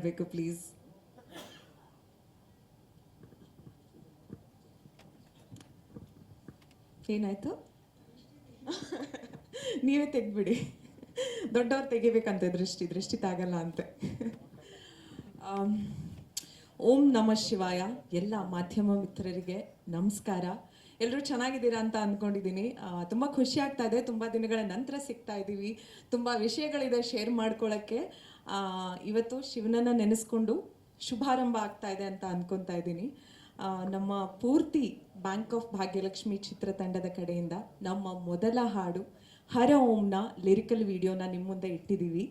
ಬೇಕು ಪ್ಲೀಸ್ ಏನಾಯ್ತು? ನೀವೇ ತೆಗ್ಬಿಡಿ ದೊಡ್ಡವ್ರು ತೆಗಿಬೇಕಂತೆ ದೃಷ್ಟಿ ದೃಷ್ಟಿ ತಾಗಲ್ಲ ಅಂತೆ. ಓಂ ನಮ ಶಿವಾಯ. ಎಲ್ಲ ಮಾಧ್ಯಮ ಮಿತ್ರರಿಗೆ ನಮಸ್ಕಾರ. ಎಲ್ಲರೂ ಚೆನ್ನಾಗಿದ್ದೀರಾ ಅಂತ ಅಂದ್ಕೊಂಡಿದ್ದೀನಿ ತುಂಬ ಖುಷಿ ಆಗ್ತಾ ಇದೆ. ತುಂಬ ದಿನಗಳ ನಂತರ ಸಿಗ್ತಾ ಇದ್ದೀವಿ. ತುಂಬ ವಿಷಯಗಳಿದೆ ಶೇರ್ ಮಾಡ್ಕೊಳ್ಳೋಕ್ಕೆ ಇವತ್ತು ಶಿವನನ್ನ ನೆನೆಸ್ಕೊಂಡು ಶುಭಾರಂಭ ಆಗ್ತಾ ಇದೆ ಅಂತ ಅಂದ್ಕೊತಾ ಇದ್ದೀನಿ. ನಮ್ಮ ಪೂರ್ತಿ ಬ್ಯಾಂಕ್ ಆಫ್ ಭಾಗ್ಯಲಕ್ಷ್ಮಿ ಚಿತ್ರತಂಡದ ಕಡೆಯಿಂದ ನಮ್ಮ ಮೊದಲ ಹಾಡು ಹರ ಓಂನ ಲಿರಿಕಲ್ ವಿಡಿಯೋನ ನಿಮ್ಮ ಮುಂದೆ ಇಟ್ಟಿದ್ದೀವಿ.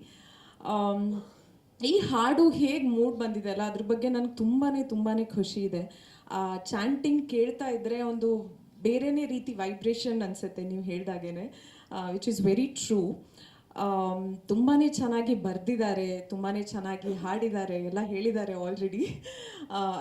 ಈ ಹಾಡು ಹೇಗೆ ಮೂಡ್ ಬಂದಿದೆ ಅಲ್ಲ? ಅದ್ರ ಬಗ್ಗೆ ನನಗೆ ತುಂಬಾ ತುಂಬಾ ಖುಷಿ ಇದೆ. ಚಾಂಟಿಂಗ್ ಕೇಳ್ತಾ ಇದ್ರೆ ಒಂದು ಬೇರೆನೇ ರೀತಿ ವೈಬ್ರೇಷನ್ ಅನ್ಸುತ್ತೆ ನೀವು ಹೇಳ್ದಾಗೇನೆ. ವಿಚ್ ಇಸ್ ವೆರಿ ಟ್ರೂ ತುಂಬಾ ಚೆನ್ನಾಗಿ ಬರೆದಿದ್ದಾರೆ ತುಂಬಾ ಚೆನ್ನಾಗಿ ಹಾಡಿದ್ದಾರೆ, ಎಲ್ಲ ಹೇಳಿದ್ದಾರೆ ಆಲ್ರೆಡಿ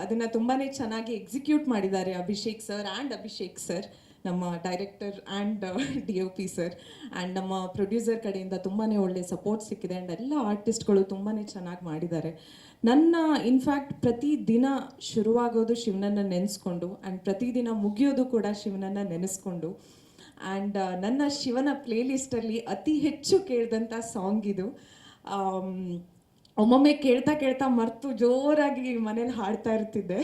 ಅದನ್ನು ತುಂಬಾ ಚೆನ್ನಾಗಿ ಎಕ್ಸಿಕ್ಯೂಟ್ ಮಾಡಿದ್ದಾರೆ Abhishek sir and Abhishek sir ನಮ್ಮ director and D O P sir and ನಮ್ಮ ಪ್ರೊಡ್ಯೂಸರ್ ಕಡೆಯಿಂದ ತುಂಬಾ ಒಳ್ಳೆ ಸಪೋರ್ಟ್ ಸಿಕ್ಕಿದೆ. ಆ್ಯಂಡ್ ಎಲ್ಲ ಆರ್ಟಿಸ್ಟ್ಗಳು ತುಂಬಾ ಚೆನ್ನಾಗಿ ಮಾಡಿದ್ದಾರೆ. ನನ್ನ ಇನ್ಫ್ಯಾಕ್ಟ್ ಪ್ರತಿ ದಿನ ಶುರುವಾಗೋದು ಶಿವನನ್ನು ನೆನೆಸ್ಕೊಂಡು ಆ್ಯಂಡ್ ಪ್ರತಿದಿನ ಮುಗಿಯೋದು ಕೂಡ ಶಿವನನ್ನು ನೆನೆಸ್ಕೊಂಡು. ಆ್ಯಂಡ್ ನನ್ನ ಶಿವನ ಪ್ಲೇಲಿಸ್ಟಲ್ಲಿ ಅತಿ ಹೆಚ್ಚು ಕೇಳಿದಂಥ ಸಾಂಗ್ ಇದು. ಆಮ್, ಒಮ್ಮೊಮ್ಮೆ ಕೇಳ್ತಾ ಕೇಳ್ತಾ ಮರ್ತು ಜೋರಾಗಿ ಮನೇಲಿ ಹಾಡ್ತಾ ಇರ್ತಿದ್ದೆ.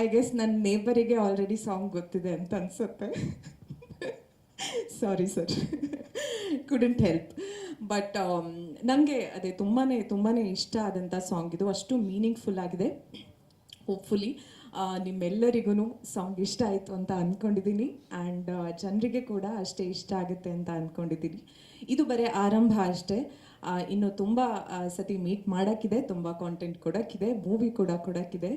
ಐ ಗೆಸ್ ನನ್ನ ನೇಬರಿಗೆ ಆಲ್ರೆಡಿ ಸಾಂಗ್ ಗೊತ್ತಿದೆ ಅಂತ ಅನ್ಸುತ್ತೆ. Sorry sir couldn't help but ನನಗೆ ಅದೇ ತುಂಬಾ ತುಂಬಾ ಇಷ್ಟ ಆದಂಥ ಸಾಂಗ್ ಇದು. ಅಷ್ಟು ಮೀನಿಂಗ್ಫುಲ್ ಆಗಿದೆ. ಹೋಪ್ಫುಲಿ ನಿಮ್ಮೆಲ್ಲರಿಗೂ ಸಾಂಗ್ ಇಷ್ಟ ಆಯಿತು ಅಂತ ಅಂದ್ಕೊಂಡಿದ್ದೀನಿ ಆ್ಯಂಡ್ ಜನರಿಗೆ ಕೂಡ ಅಷ್ಟೇ ಇಷ್ಟ ಆಗುತ್ತೆ ಅಂತ ಅಂದ್ಕೊಂಡಿದ್ದೀನಿ ಇದು ಬರೀ ಆರಂಭ ಅಷ್ಟೇ. ಇನ್ನು ತುಂಬ ಸತಿ ಮೀಟ್ ಮಾಡೋಕ್ಕಿದೆ ತುಂಬ ಕಾಂಟೆಂಟ್ ಕೊಡೋಕ್ಕಿದೆ ಮೂವಿ ಕೂಡ ಕೊಡೋಕ್ಕಿದೆ.